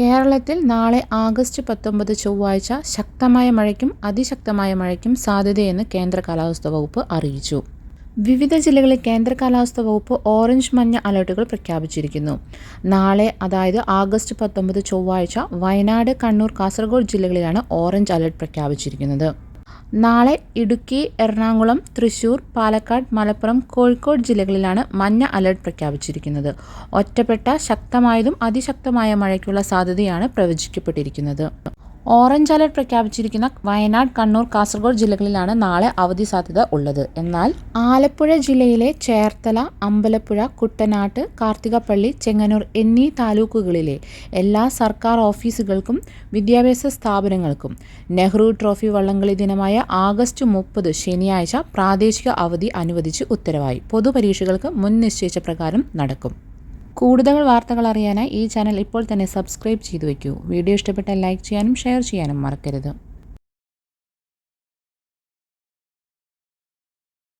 കേരളത്തിൽ നാളെ ആഗസ്റ്റ് പത്തൊമ്പത് ചൊവ്വാഴ്ച ശക്തമായ മഴയ്ക്കും അതിശക്തമായ മഴയ്ക്കും സാധ്യതയെന്ന് കേന്ദ്ര കാലാവസ്ഥാ വകുപ്പ് അറിയിച്ചു. വിവിധ ജില്ലകളിൽ കേന്ദ്ര കാലാവസ്ഥാ വകുപ്പ് ഓറഞ്ച് മഞ്ഞ അലർട്ടുകൾ പ്രഖ്യാപിച്ചിരിക്കുന്നു. നാളെ അതായത് ആഗസ്റ്റ് പത്തൊമ്പത് ചൊവ്വാഴ്ച വയനാട് കണ്ണൂർ കാസർഗോഡ് ജില്ലകളിലാണ് ഓറഞ്ച് അലർട്ട് പ്രഖ്യാപിച്ചിരിക്കുന്നത്. നാളെ ഇടുക്കി എറണാകുളം തൃശൂർ പാലക്കാട് മലപ്പുറം കോഴിക്കോട് ജില്ലകളിലാണ് മഞ്ഞ അലർട്ട് പ്രഖ്യാപിച്ചിരിക്കുന്നത്. ഒറ്റപ്പെട്ട ശക്തമായതും അതിശക്തമായ മഴയ്ക്കുള്ള സാധ്യതയാണ് പ്രവചിക്കപ്പെട്ടിരിക്കുന്നത്. ഓറഞ്ച് അലർട്ട് പ്രഖ്യാപിച്ചിരിക്കുന്ന വയനാട് കണ്ണൂർ കാസർഗോഡ് ജില്ലകളിലാണ് നാളെ അവധി സാധ്യത ഉള്ളത്. എന്നാൽ ആലപ്പുഴ ജില്ലയിലെ ചേർത്തല അമ്പലപ്പുഴ കുട്ടനാട്ട് കാർത്തികപ്പള്ളി ചെങ്ങന്നൂർ എന്നീ താലൂക്കുകളിലെ എല്ലാ സർക്കാർ ഓഫീസുകൾക്കും വിദ്യാഭ്യാസ സ്ഥാപനങ്ങൾക്കും നെഹ്റു ട്രോഫി വള്ളംകളി ദിനമായ ആഗസ്റ്റ് മുപ്പത് ശനിയാഴ്ച പ്രാദേശിക അവധി അനുവദിച്ച് ഉത്തരവായി. പൊതുപരീക്ഷകൾക്ക് മുൻ നിശ്ചയിച്ച പ്രകാരം നടക്കും. കൂടുതൽ വാർത്തകൾ അറിയാനായി ഈ ചാനൽ ഇപ്പോൾ തന്നെ സബ്സ്ക്രൈബ് ചെയ്തു വയ്ക്കൂ. വീഡിയോ ഇഷ്ടപ്പെട്ടാൽ ലൈക്ക് ചെയ്യാനും ഷെയർ ചെയ്യാനും മറക്കരുത്.